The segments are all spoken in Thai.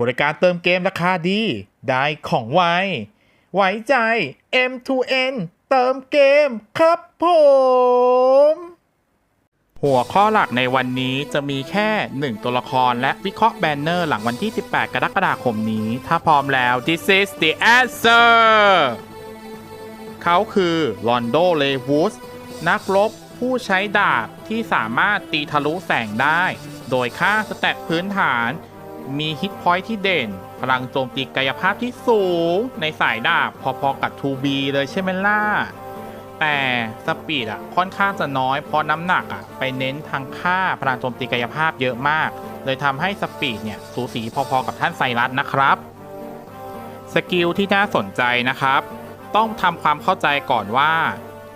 บริการเติมเกมราคาดี ได้ของไว ไว้ใจ M2N เติมเกมครับผม หัวข้อหลักในวันนี้จะมีแค่ 1 ตัวละครและวิเคราะห์แบนเนอร์หลังวันที่ 18 กรกฎาคมนี้ ถ้าพร้อมแล้ว this is the answer เขาคือลอนโดเลวูสนักรบผู้ใช้ดาบที่สามารถตีทะลุแสงได้ โดยค่าสแตทพื้นฐาน มีฮิตพอยท์ที่เด่น พลังโจมตีกายภาพที่สูง ในสายดาบพอๆกับ 2B เลยใช่ไหมล่ะ แต่สปีดอะค่อนข้างจะน้อยเพราะน้ำหนักอะไปเน้นทางค่าพลังโจมตีกายภาพเยอะมาก เลยทำให้สปีดเนี่ยสูสีพอๆกับท่านไซรัสนะครับ สกิลที่น่าสนใจนะครับ ต้องทำความเข้าใจก่อนว่า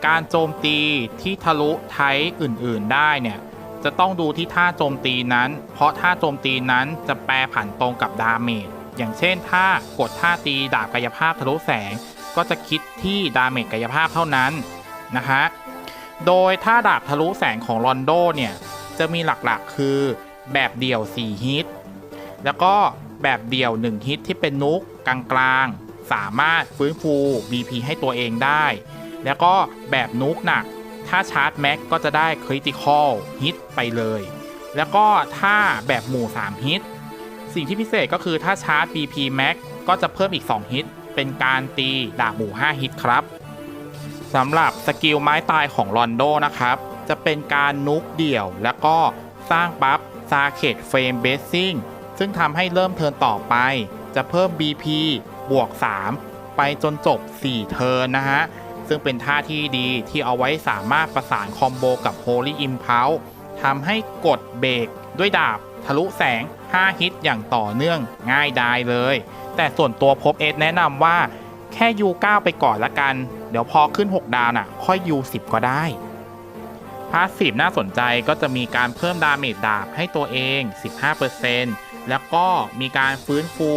การโจมตีที่ทะลุไทป์อื่น ๆ ได้เนี่ย จะต้องดูที่ท่าโจมตีนั้น เพราะท่าโจมตีนั้นจะแปรผันตรงกับดาเมจ อย่างเช่นถ้ากดท่าตีดาบกายภาพทะลุแสง ก็จะคิดที่ดาเมจกายภาพเท่านั้นนะฮะ โดยท่าดาบทะลุแสงของลอนโดเนี่ยจะมีหลักๆคือแบบเดี่ยว 4 ฮิต แล้วก็แบบเดี่ยว 1 ฮิตที่เป็นนุกกลางๆ สามารถฟื้นฟู BP ให้ตัวเองได้ แล้วก็แบบนุกหนัก ถ้าชาร์จแม็กก็จะได้คริติคอลฮิตไปเลย แล้วก็ถ้าแบบหมู่ 3 ฮิต สิ่งที่พิเศษก็คือถ้าชาร์จ BP Max ก็จะเพิ่มอีก 2 ฮิต เป็นการตีดาบหมู่ 5 ฮิตครับสำหรับสกิลไม้ตายของลอนโดนะครับ จะเป็นการนุกเดี่ยว แล้วก็สร้างบัฟซาเคดเฟรมเบสซิ่งซึ่งทำให้เริ่มเทิร์นต่อไป จะเพิ่ม BP บวก 3 ไปจนจบ 4 เทิร์นนะฮะ ซึ่งเป็นท่าที่ดีที่เอาไว้สามารถประสานคอมโบกับ Holy Impulse ทำให้กดเบรกด้วยดาบทะลุแสง 5 ฮิตอย่างต่อเนื่องง่ายดายเลย แต่ส่วนตัวพบเอสแนะนำว่า แค่ U9 ไปก่อนละกัน เดี๋ยวพอขึ้น 6 ดาวน่ะ ค่อย U10 ก็ได้พาสซีฟน่าสนใจก็จะมีการเพิ่มดาเมจดาบให้ตัวเอง 15%แล้วก็มีการฟื้นฟู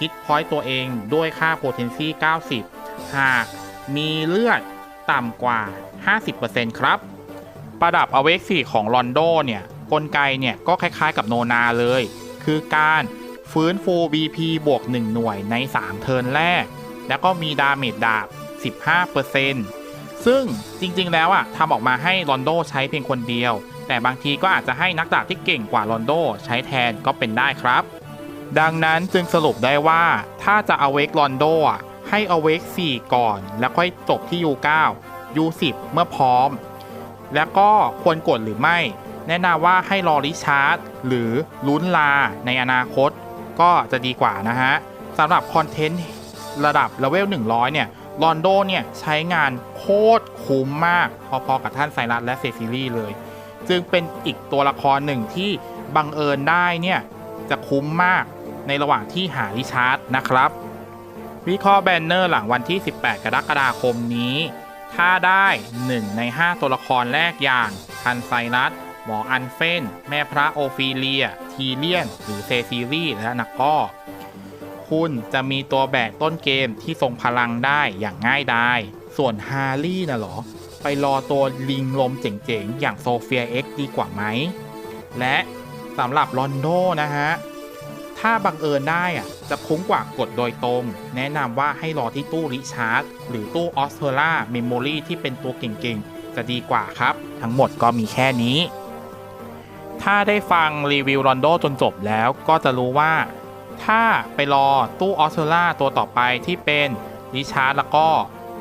ฮิตพอยต์ตัวเองด้วยค่า potency 90 หาก มีเลือดต่ำกว่า 50%ครับ ประดับอเวก4ของลอนโดเนี่ยกลไกเนี่ยก็คล้ายๆกับโนนาเลย คือการฟื้นฟู BP บวก 1 หน่วยใน 3 เทิร์นแรก แล้วก็มีดาเมจดาบ 15%ซึ่งจริงๆแล้วอะทำออกมาให้ลอนโดใช้เพียงคนเดียว แต่บางทีก็อาจจะให้นักดาบที่เก่งกว่าลอนโดใช้แทนก็เป็นได้ครับ ดังนั้นจึงสรุปได้ว่าถ้าจะเอาเวกลอนโดอะ ให้เอาเวก4ก่อน แล้วค่อยจบที่ U9 U10 เมื่อพร้อม แล้วก็ควรกดหรือไม่ แนะนำว่าให้รอริชาร์ดหรือลุ้นลาในอนาคต ก็จะดีกว่านะฮะสำหรับคอนเทนต์ระดับเลเวล 100 เนี่ยลอนโดเนี่ยใช้งานโคตรคุ้มมาก พอๆกับท่านไซรัสและเซซิลี่เลย จึงเป็นอีกตัวละครหนึ่งที่บังเอิญได้เนี่ยจะคุ้มมากในระหว่างที่หาริชาร์ดนะครับ วิเคราะห์แบนเนอร์หลังวันที่ 18 กรกฎาคมนี้ ถ้าได้ 1 ใน 5 ตัวละครแรกอย่างทันไซรัสหมออันเฟน แม่พระโอฟิเลีย ทีเลียน หรือเซซิลีและนักก็คุณจะมีตัวแบกต้นเกมที่ทรงพลังได้อย่างง่ายดายส่วนฮาร์ลี่น่ะเหรอ ไปรอตัวลิงลมเจ๋งๆ อย่างโซเฟียเอ็กดีกว่าไหม และสำหรับลอนโดนะฮะ ถ้าบังเอิญได้อะจะคุ้มกว่ากดโดยตรง แนะนำว่าให้รอที่ตู้ริชาร์ดหรือตู้ออสเทอร่าเมมโมรีที่เป็นตัวเก่งๆ จะดีกว่าครับ ทั้งหมดก็มีแค่นี้ ถ้าได้ฟังรีวิวรอนโดจนจบแล้วก็จะรู้ว่า ถ้าไปรอตู้ออสเทอร่าตัวต่อไปที่เป็นริชาร์ดแล้วก็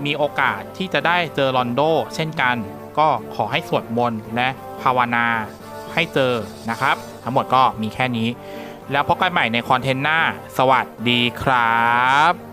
มีโอกาสที่จะได้เจอรอนโดเช่นกัน ก็ขอให้สวดมนต์และภาวนาให้เจอนะครับ ทั้งหมดก็มีแค่นี้ แล้วพบกันใหม่ในคอนเทนต์หน้า สวัสดีครับ